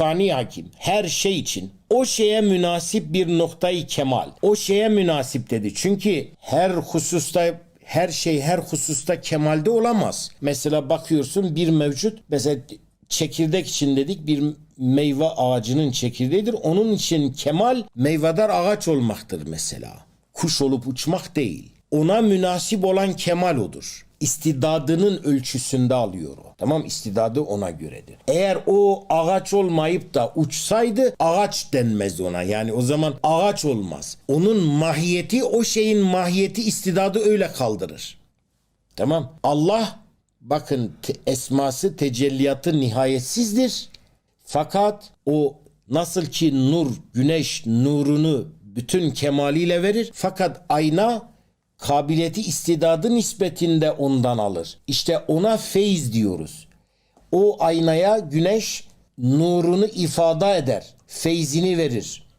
sani hakim her şey için o şeye münasip bir noktayı kemal. O şeye münasip dedi. Çünkü her hususta her şey her hususta kemalde olamaz. Mesela bakıyorsun bir mevcut mesela çekirdek için dedik bir meyve ağacının çekirdeğidir. Onun için kemal meyvedar ağaç olmaktır mesela. Kuş olup uçmak değil. Ona münasip olan kemal odur. İstidadının ölçüsünde alıyor o. Tamam istidadı ona göredir. Eğer o ağaç olmayıp da uçsaydı ağaç denmez ona. Yani o zaman ağaç olmaz. Onun mahiyeti o şeyin mahiyeti istidadı öyle kaldırır. Tamam. Allah bakın te- esması tecelliyatı nihayetsizdir. Fakat o nasıl ki nur güneş nurunu bütün kemaliyle verir. Fakat ayna kabiliyeti istidadı nispetinde ondan alır. İşte ona feyz diyoruz. O aynaya güneş nurunu ifade eder. Feyzini verir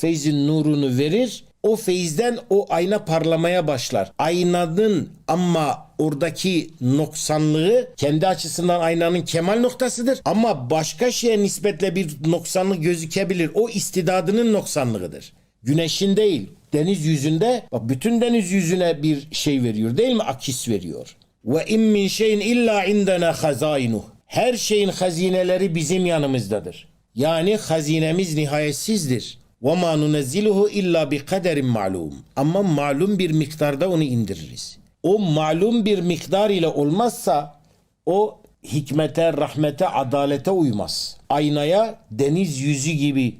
feyzin nurunu verir. O feyizden o ayna parlamaya başlar. Aynanın ama oradaki noksanlığı kendi açısından aynanın kemal noktasıdır. Ama başka şeye nispetle bir noksanlık gözükebilir. O istidadının noksanlığıdır. Güneşin değil, deniz yüzünde bak bütün deniz yüzüne bir şey veriyor değil mi? Akis veriyor. Ve in min şeyin illa indena hazainuh. Her şeyin hazineleri bizim yanımızdadır. Yani hazinemiz nihayetsizdir. Ve ma nunezziluhu illa bi kaderin malum. Ama malum bir miktarda onu indiririz. O malum bir miktar ile olmazsa o hikmete, rahmete, adalete uymaz. Aynaya deniz yüzü gibi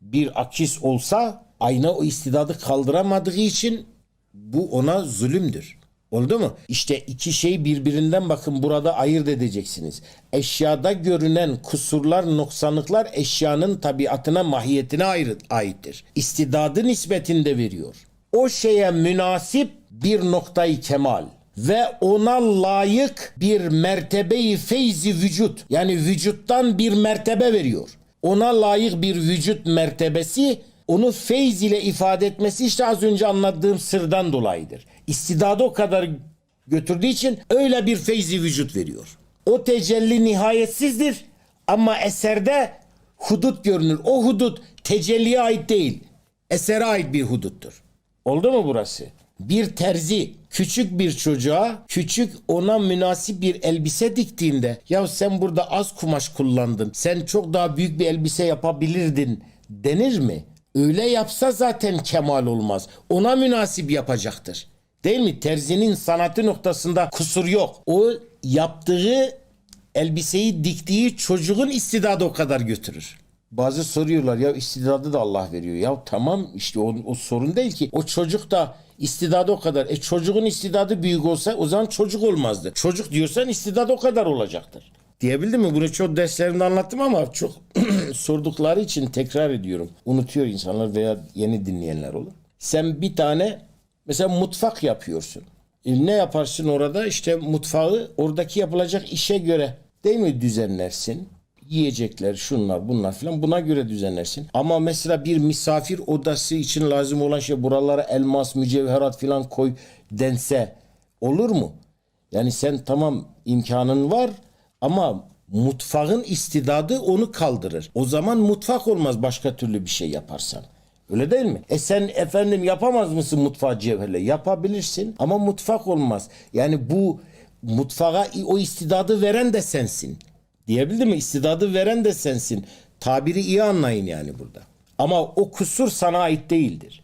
bir akis olsa ayna o istidadı kaldıramadığı için bu ona zulümdür. Oldu mu? İşte iki şey birbirinden bakın burada ayırt edeceksiniz. Eşyada görünen kusurlar, noksanlıklar eşyanın tabiatına, mahiyetine aittir. İstidadı nispetinde veriyor. O şeye münasip bir noktayı kemal ve ona layık bir mertebeyi feyzi vücut yani vücuttan bir mertebe veriyor. Ona layık bir vücut mertebesi onu feyz ile ifade etmesi işte az önce anlattığım sırdan dolayıdır. İstidadı o kadar götürdüğü için öyle bir feyzi vücut veriyor. O tecelli nihayetsizdir ama eserde hudut görünür. O hudut tecelliye ait değil, esere ait bir huduttur. Oldu mu burası? Bir terzi küçük bir çocuğa küçük ona münasip bir elbise diktiğinde ya sen burada az kumaş kullandın. Sen çok daha büyük bir elbise yapabilirdin denir mi? Öyle yapsa zaten kemal olmaz. Ona münasip yapacaktır. Değil mi? Terzinin sanatı noktasında kusur yok. O yaptığı elbiseyi diktiği çocuğun istidadı o kadar götürür. Bazı soruyorlar ya istidadı da Allah veriyor. Ya tamam işte o, o sorun değil ki. O çocuk da istidadı o kadar. E çocuğun istidadı büyük olsa o zaman çocuk olmazdı. Çocuk diyorsan istidadı o kadar olacaktır. Diyebildim mi? Bunu çok derslerimde anlattım ama çok sordukları için tekrar ediyorum. Unutuyor insanlar veya yeni dinleyenler olur. Sen bir tane mesela mutfak yapıyorsun. E ne yaparsın orada? İşte mutfağı oradaki yapılacak işe göre değil mi düzenlersin? Yiyecekler, şunlar, bunlar filan buna göre düzenlersin. Ama mesela bir misafir odası için lazım olan şey buralara elmas, mücevherat filan koy dense olur mu? Yani sen tamam imkanın var ama mutfağın istidadı onu kaldırır. O zaman mutfak olmaz başka türlü bir şey yaparsan. Öyle değil mi? E sen efendim yapamaz mısın mutfağı cevherle? Yapabilirsin ama mutfak olmaz. Yani bu mutfağa o istidadı veren de sensin. Diyebildim mi? İstidadı veren de sensin. Tabiri iyi anlayın yani burada. Ama o kusur sana ait değildir.